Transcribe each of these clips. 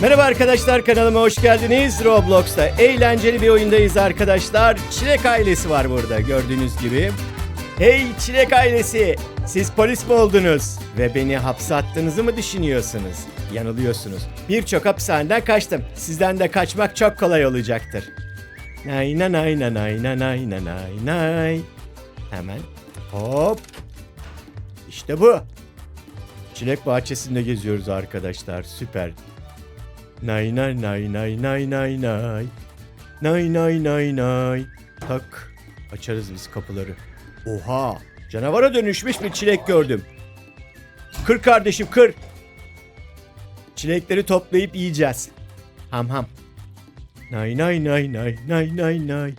Merhaba arkadaşlar kanalıma hoş geldiniz. Roblox'ta eğlenceli bir oyundayız arkadaşlar. Çilek ailesi var burada gördüğünüz gibi. Hey Çilek ailesi! Siz polis mi oldunuz? Ve beni hapse attığınızı mı düşünüyorsunuz? Yanılıyorsunuz. Birçok hapishaneden kaçtım. Sizden de kaçmak çok kolay olacaktır. Nay nay nay nay nay nay nay nay. Hemen hop. İşte bu. Çilek bahçesinde geziyoruz arkadaşlar. Süper. Nay nay nay nay nay nay nay. Nay nay nay nay. Tak. Açarız biz kapıları. Oha. Canavara dönüşmüş bir çilek gördüm. Kır kardeşim kır. Çilekleri toplayıp yiyeceğiz. Ham ham. Nay nay nay nay nay nay nay.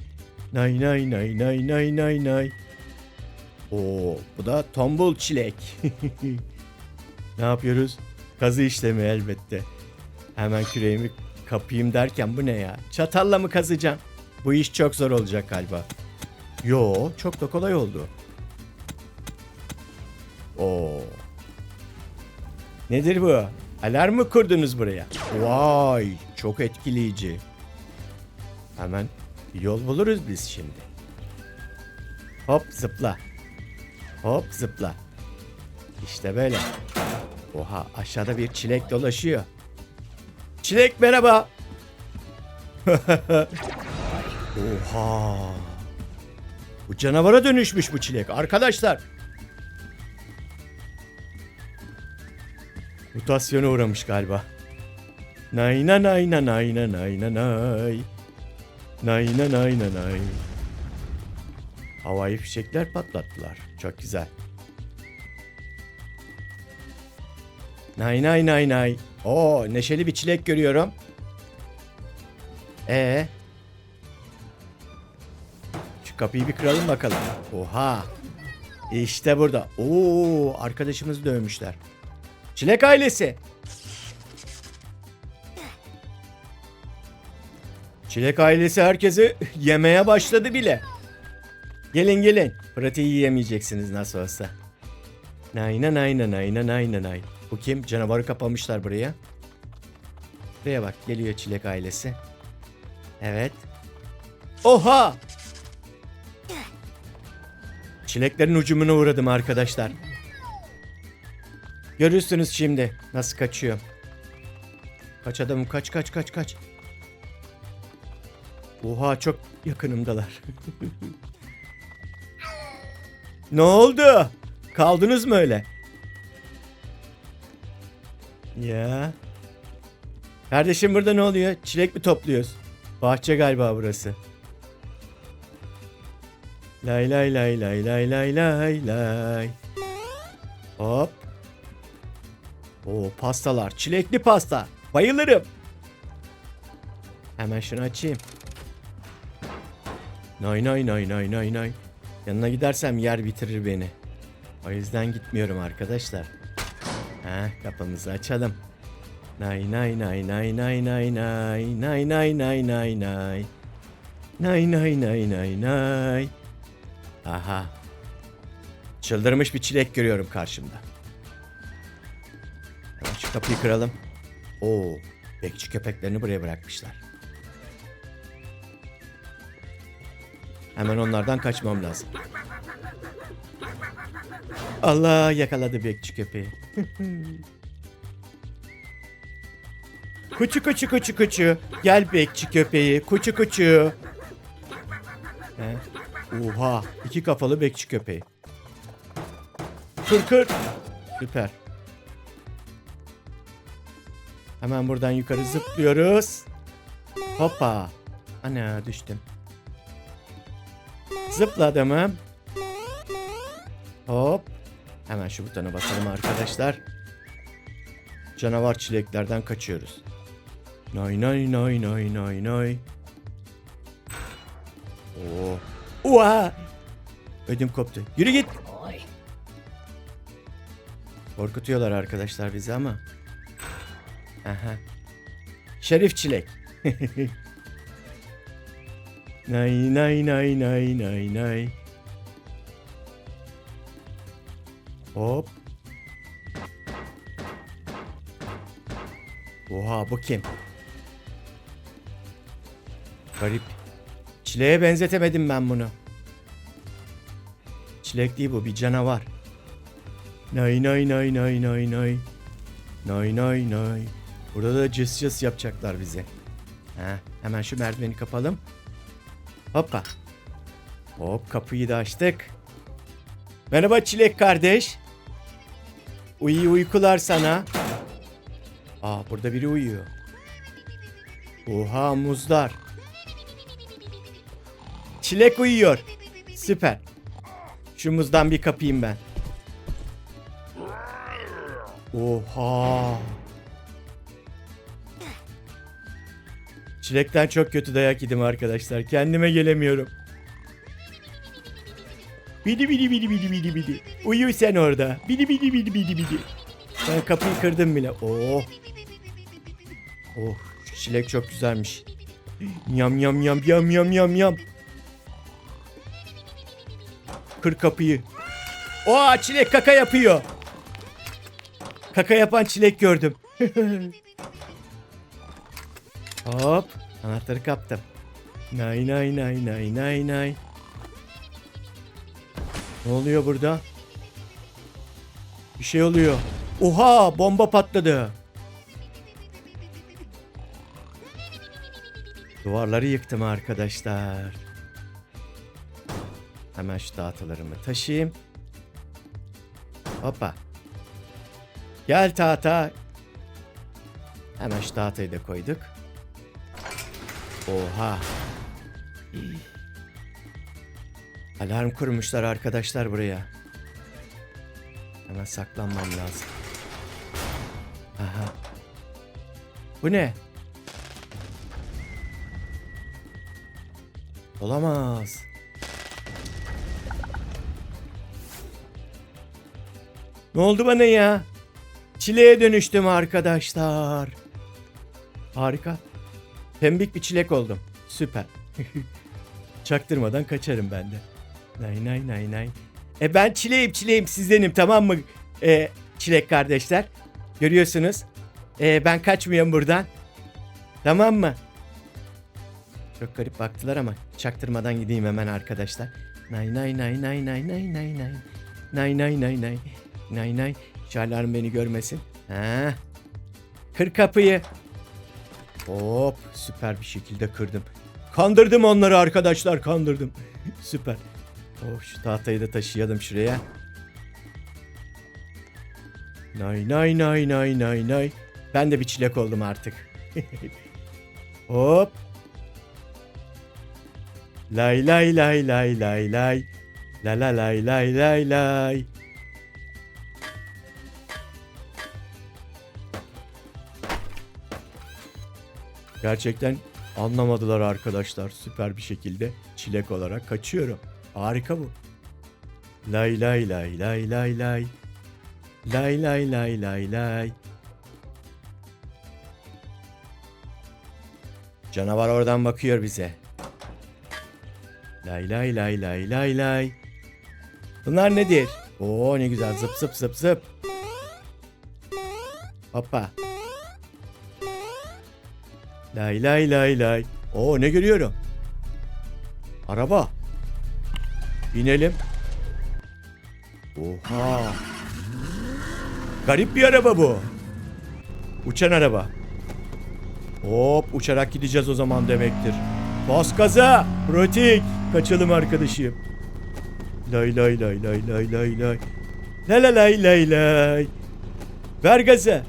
Nay nay nay nay nay nay nay. Oo, bu da tombul çilek. ne yapıyoruz? Kazı işlemi elbette. Hemen küreğimi kapayım derken bu ne ya? Çatalla mı kazacağım? Bu iş çok zor olacak galiba. Yo, çok da kolay oldu. Oo. Nedir bu? Alarm mı kurdunuz buraya? Vay, çok etkileyici. Hemen yol buluruz biz şimdi. Hop zıpla. Hop zıpla. İşte böyle. Oha aşağıda bir çilek dolaşıyor. Çilek merhaba. Oha. Bu canavara dönüşmüş bu çilek arkadaşlar. Mutasyona uğramış galiba. Nay na nay na nay na nay na nay. Nay na nay na nay. Havai fişekler patlattılar. Çok güzel. Nay nay nay nay. Oo neşeli bir çilek görüyorum. Ee. Şu kapıyı bir kıralım bakalım. Oha. İşte burada. Oo arkadaşımızı dövmüşler. Çilek ailesi. Çilek ailesi herkesi yemeye başladı bile. Gelin gelin. Pratiği yiyemeyeceksiniz nasıl olsa. Nayna nayna nayna nayna nay. Bu kim? Canavarı kapamışlar buraya. Buraya bak geliyor çilek ailesi. Evet. Oha! Çileklerin ucumuna uğradım arkadaşlar. Görürsünüz şimdi nasıl kaçıyor. Kaç adamım kaç kaç kaç kaç. Oha çok yakınımdalar. ne oldu? Kaldınız mı öyle? Ya. Kardeşim burada ne oluyor? Çilek mi topluyoruz? Bahçe galiba burası. Lay lay lay lay lay lay lay lay. Hop. Oo pastalar. Çilekli pasta. Bayılırım. Hemen şunu açayım. Nay nay nay nay nay nay. Yanına gidersem yer bitirir beni. O yüzden gitmiyorum arkadaşlar. Heh, kapımızı açalım. Nay nay nay nay nay nay nay nay nay nay nay nay nay nay nay nay nay Aha. Çıldırmış bir çilek görüyorum karşımda. Hemen şu kapıyı kıralım. Oo, bekçi köpeklerini buraya bırakmışlar. Hemen onlardan kaçmam lazım. Allah yakaladı bekçi köpeği. Kuçu kuçu kuçu kuçu. Gel bekçi köpeği. Kuçu kuçu. He? Oha. iki kafalı bekçi köpeği. Kır kır. Süper. Hemen buradan yukarı zıplıyoruz. Hoppa. Ana düştüm. Zıpladım. ha. Hop. Hemen şu butona basalım arkadaşlar. Canavar çileklerden kaçıyoruz. Nay nay nay nay nay nay. Oo. Ua! Ödüm koptu. Yürü git. Korkutuyorlar arkadaşlar bizi ama. Aha. Şerif çilek. nay nay nay nay nay nay. Hop. Oha bu kim? Garip. Çileğe benzetemedim ben bunu. Çilek değil bu bir canavar. Nay nay nay nay nay nay. Nay nay nay. Burada da cıs cıs yapacaklar bize. Ha, hemen şu merdiveni kapalım. Hoppa. Hop kapıyı da açtık. Merhaba Çilek kardeş. Uyu uykular sana. Aa burada biri uyuyor. Oha muzlar. Çilek uyuyor. Süper. Şu muzdan bir kapayım ben. Oha. Çilekten çok kötü dayak yedim arkadaşlar. Kendime gelemiyorum. Bidi bidi bidi bidi bidi bidi. Uyu sen orada. Bidi bidi bidi bidi bidi. Ben kapıyı kırdım bile. Oh. Oh. Şu çilek çok güzelmiş. Yam yam yam yam yam yam yam. Kır kapıyı. Oha çilek kaka yapıyor. Kaka yapan çilek gördüm. Hop. Anahtarı kaptım. Nay nay nay nay nay nay. Ne oluyor burada? Bir şey oluyor. Oha bomba patladı. Duvarları yıktım arkadaşlar. Hemen şu tahtalarımı taşıyayım. Hoppa. Gel tahta. Hemen şu tahtayı da koyduk. Oha. Alarm kurmuşlar arkadaşlar buraya. Hemen saklanmam lazım. Aha. Bu ne? Olamaz. Ne oldu bana ya? Çileğe dönüştüm arkadaşlar. Harika. Pembik bir çilek oldum. Süper. Çaktırmadan kaçarım ben de. Nay nay nay nay. E ben çileğim çileğim sizdenim tamam mı? E, çilek kardeşler. Görüyorsunuz. E, ben kaçmıyorum buradan. Tamam mı? Çok garip baktılar ama çaktırmadan gideyim hemen arkadaşlar. Nay nay nay nay nay nay nay nay. Nay nay nay nay. Nay nay. Şu alarm beni görmesin. Ha. Kır kapıyı. Hop süper bir şekilde kırdım. Kandırdım onları arkadaşlar kandırdım. süper. Oh şu tahtayı da taşıyalım şuraya. Nay nay nay nay nay nay. Ben de bir çilek oldum artık. Hop. Lay lay lay lay lay lay. La la lay lay lay lay. Gerçekten anlamadılar arkadaşlar süper bir şekilde çilek olarak kaçıyorum. Harika bu. Lay lay lay lay lay lay. Lay lay lay lay lay. Canavar oradan bakıyor bize. Lay lay lay lay lay lay. Bunlar nedir? Oo ne güzel zıp zıp zıp zıp. Hoppa. Lay lay lay lay. Oo ne görüyorum? Araba. Binelim. Oha. Garip bir araba bu. Uçan araba. Hop uçarak gideceğiz o zaman demektir. Bas gaza. Protik. Kaçalım arkadaşım. Lay lay lay lay lay lay lay. La la lay lay lay. Ver gazı.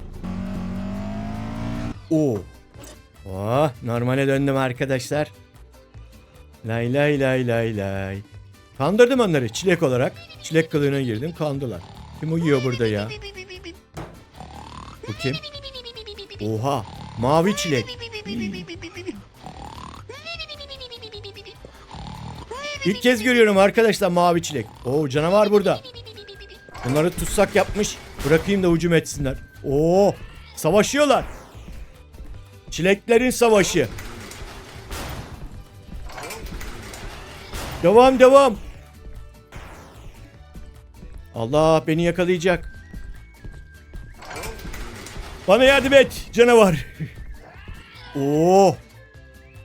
Oo. Oh, normale döndüm arkadaşlar. Lay lay lay lay lay. Kandırdım onları çilek olarak. Çilek kılığına girdim kandılar. Kim uyuyor burada ya? Bu kim? Oha mavi çilek. İlk kez görüyorum arkadaşlar mavi çilek. Oo canavar burada. Bunları tutsak yapmış. Bırakayım da hücum etsinler. Oo savaşıyorlar. Çileklerin savaşı. Devam devam. Allah beni yakalayacak. Bana yardım et canavar. Oo.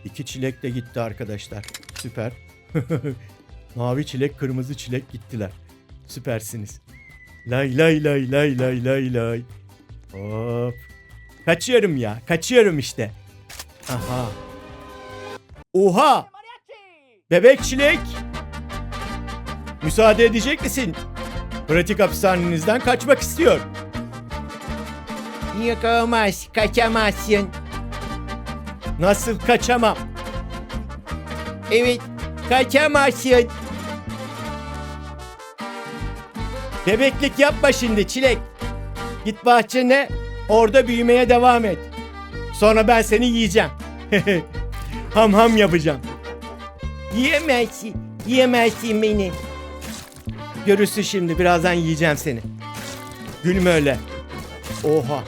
İki çilek de gitti arkadaşlar. Süper. Mavi çilek, kırmızı çilek gittiler. Süpersiniz. Lay lay lay lay lay lay lay. Hop. Kaçıyorum ya. Kaçıyorum işte. Aha. Oha. Bebek çilek. Müsaade edecek misin? Pratik hapishanenizden kaçmak istiyor. Yok olmaz, kaçamazsın. Nasıl kaçamam? Evet, kaçamazsın. Bebeklik yapma şimdi çilek. Git bahçene orada büyümeye devam et. Sonra ben seni yiyeceğim. ham ham yapacağım. Yiyemezsin, yiyemezsin beni. Görürsün şimdi birazdan yiyeceğim seni. Gülme öyle. Oha.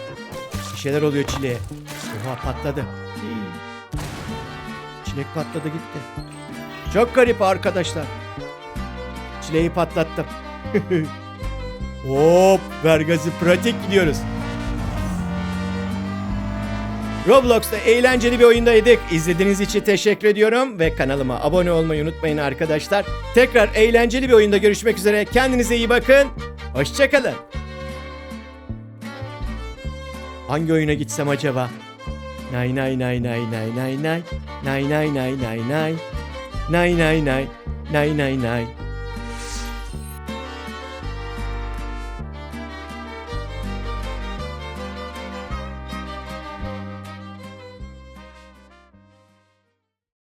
Bir şeyler oluyor çileğe. Oha patladı. Çilek patladı gitti. Çok garip arkadaşlar. Çileği patlattım. Hop ver gazı pratik gidiyoruz. Roblox'ta eğlenceli bir oyundaydık. İzlediğiniz için teşekkür ediyorum ve kanalıma abone olmayı unutmayın arkadaşlar. Tekrar eğlenceli bir oyunda görüşmek üzere. Kendinize iyi bakın. Hoşçakalın. Hangi oyuna gitsem acaba? Nay nay nay nay nay nay nay. Nay nay nay nay nay. Nay nay nay. Nay nay nay.